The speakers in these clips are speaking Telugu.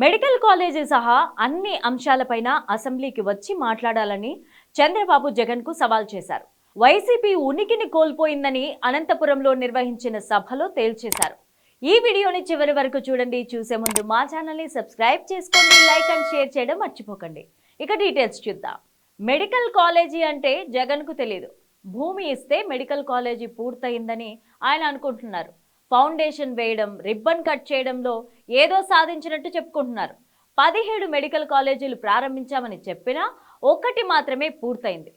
మెడికల్ కాలేజీ సహా అన్ని అంశాలపైన అసెంబ్లీకి వచ్చి మాట్లాడాలని చంద్రబాబు జగన్కు సవాల్ చేశారు. వైసీపీ ఉనికిని కోల్పోయిందని అనంతపురంలో నిర్వహించిన సభలో తేల్చేశారు. ఈ వీడియోని చివరి వరకు చూడండి. చూసే ముందు మా ఛానల్ని సబ్స్క్రైబ్ చేసుకోండి లైక్ అండ్ షేర్ చేయడం మర్చిపోకండి. ఇక డీటెయిల్స్ చూద్దాం. మెడికల్ కాలేజీ అంటే జగన్కు తెలియదు భూమి ఇస్తే మెడికల్ కాలేజీ పూర్తయిందని ఆయన అనుకుంటున్నారు. ఫౌండేషన్ వేయడం రిబ్బన్ కట్ చేయడంలో ఏదో సాధించినట్టు చెప్పుకుంటున్నారు. పదిహేడు మెడికల్ కాలేజీలు ప్రారంభించామని చెప్పినా ఒకటి మాత్రమే పూర్తయింది.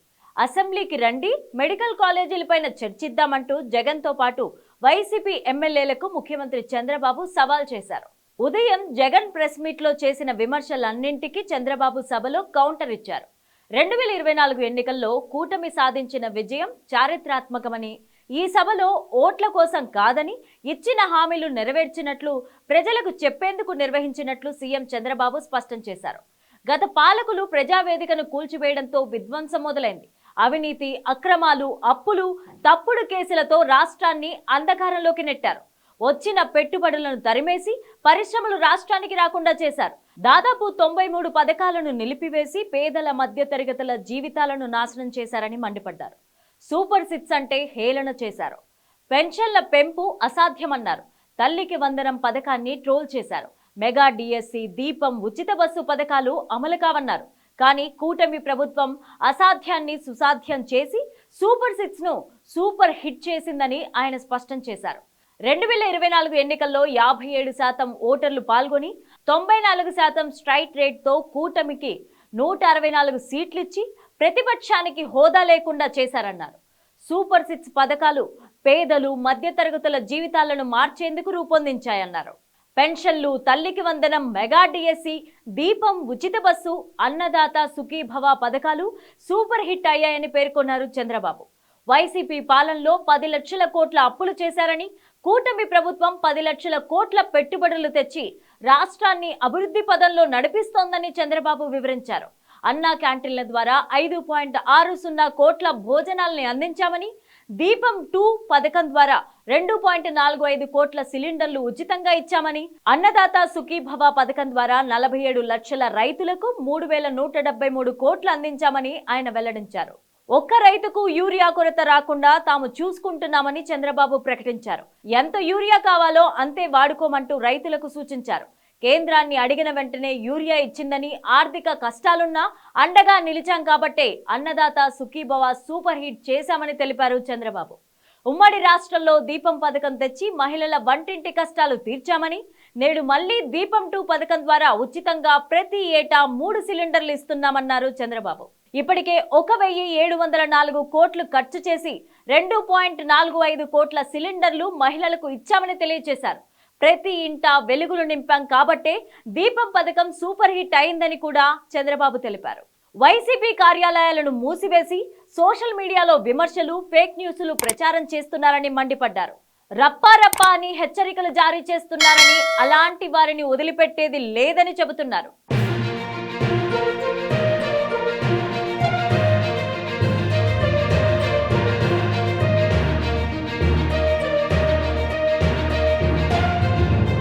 అసెంబ్లీకి రండి మెడికల్ కాలేజీలపైన చర్చిద్దామంటూ జగన్తో పాటు వైసీపీ ఎమ్మెల్యేలకు ముఖ్యమంత్రి చంద్రబాబు సవాల్ చేశారు. ఉదయం జగన్ ప్రెస్ మీట్లో చేసిన విమర్శలన్నింటికీ చంద్రబాబు సభలో కౌంటర్ ఇచ్చారు. రెండు వేల ఇరవై నాలుగు ఎన్నికల్లో కూటమి సాధించిన విజయం చారిత్రాత్మకమని ఈ సభలో ఓట్ల కోసం కాదని ఇచ్చిన హామీలు నెరవేర్చినట్లు ప్రజలకు చెప్పేందుకు నిర్వహించినట్లు సీఎం చంద్రబాబు స్పష్టం చేశారు. గత పాలకులు ప్రజావేదికను కూల్చివేయడంతో విధ్వంసం మొదలైంది. అవినీతి అక్రమాలు అప్పులు తప్పుడు కేసులతో రాష్ట్రాన్ని అంధకారంలోకి నెట్టారు. వచ్చిన పెట్టుబడులను తరిమేసి పరిశ్రమలు రాష్ట్రానికి రాకుండా చేశారు. దాదాపు తొంభై మూడు పథకాలను నిలిపివేసి పేదల మధ్యతరగతుల జీవితాలను నాశనం చేశారని మండిపడ్డారు. సూపర్ సిక్స్ అంటే హేళన చేశారు. పెన్షన్ల పెంపు అసాధ్యమన్నారు. తల్లికి వందనం పథకాన్ని ట్రోల్ చేశారు. మెగా డిఎస్సి దీపం ఉచిత బస్సు పథకాలు అమలు కావన్నారు. కానీ కూటమి ప్రభుత్వం అసాధ్యాన్ని సుసాధ్యం చేసి సూపర్ సిక్స్ను సూపర్ హిట్ చేసిందని ఆయన స్పష్టం చేశారు. రెండు వేల ఇరవై నాలుగు ఎన్నికల్లో యాభై ఏడు శాతం ఓటర్లు పాల్గొని తొంభై నాలుగు శాతం స్ట్రైట్ రేట్తో కూటమికి నూట అరవై నాలుగు సీట్లిచ్చి ప్రతిపక్షానికి హోదా లేకుండా చేశారన్నారు. సూపర్ సిక్స్ పథకాలు పేదలు మధ్యతరగతుల జీవితాలను మార్చేందుకు రూపొందించాయన్నారు. పెన్షన్లు తల్లికి వందనం మెగా డిఎస్సి దీపం ఉచిత బస్సు అన్నదాత సుఖీభవ పథకాలు సూపర్ హిట్ అయ్యాయని పేర్కొన్నారు చంద్రబాబు. వైసీపీ పాలనలో పది లక్షల కోట్ల అప్పులు చేశారని కూటమి ప్రభుత్వం పది లక్షల కోట్ల పెట్టుబడులు తెచ్చి రాష్ట్రాన్ని అభివృద్ధి పదంలో నడిపిస్తోందని చంద్రబాబు వివరించారు. అన్నా క్యాంటీన్ల ద్వారా ఐదు పాయింట్ ఆరు సున్నా కోట్ల భోజనాల్ని అందించామని దీపం టూ పథకం ద్వారా రెండు పాయింట్ నాలుగు ఐదు కోట్ల సిలిండర్లు ఉచితంగా ఇచ్చామని అన్నదాత సుఖీభవ పథకం ద్వారా నలభై ఏడు లక్షల రైతులకు మూడు వేల నూట డెబ్బై మూడు కోట్లు అందించామని ఆయన వెల్లడించారు. ఒక్క రైతుకు యూరియా కొరత రాకుండా తాము చూసుకుంటున్నామని చంద్రబాబు ప్రకటించారు. ఎంత యూరియా కావాలో అంతే వాడుకోమంటూ రైతులకు సూచించారు. కేంద్రాన్ని అడిగిన వెంటనే యూరియా ఇచ్చిందని ఆర్థిక కష్టాలున్నా అండగా నిలిచాం కాబట్టే అన్నదాత సుఖీభవ సూపర్ హిట్ చేశామని తెలిపారు చంద్రబాబు. ఉమ్మడి రాష్ట్రంలో దీపం పథకం తెచ్చి మహిళల వంటింటి కష్టాలు తీర్చామని నేడు మళ్ళీ దీపం టూ పథకం ద్వారా ఉచితంగా ప్రతి ఏటా మూడు సిలిండర్లు ఇస్తున్నామన్నారు చంద్రబాబు. ఇప్పటికే ఒక వెయ్యి ఏడు వందల నాలుగు కోట్లు ఖర్చు చేసి రెండు పాయింట్ నాలుగు ఐదు కోట్ల సిలిండర్లు మహిళలకు ఇచ్చామని తెలియజేశారు. ప్రతి ఇంట వెలుగులు నింపాం కాబట్టే దీపం పథకం సూపర్ హిట్ అయిందని కూడా చంద్రబాబు తెలిపారు. వైసీపీ కార్యాలయాలను మూసివేసి సోషల్ మీడియాలో విమర్శలు ఫేక్ న్యూస్లు ప్రచారం చేస్తున్నారని మండిపడ్డారు. రప్పా రప్పా అని హెచ్చరికలు జారీ చేస్తున్నారని అలాంటి వారిని వదిలిపెట్టేది లేదని చెబుతున్నారు.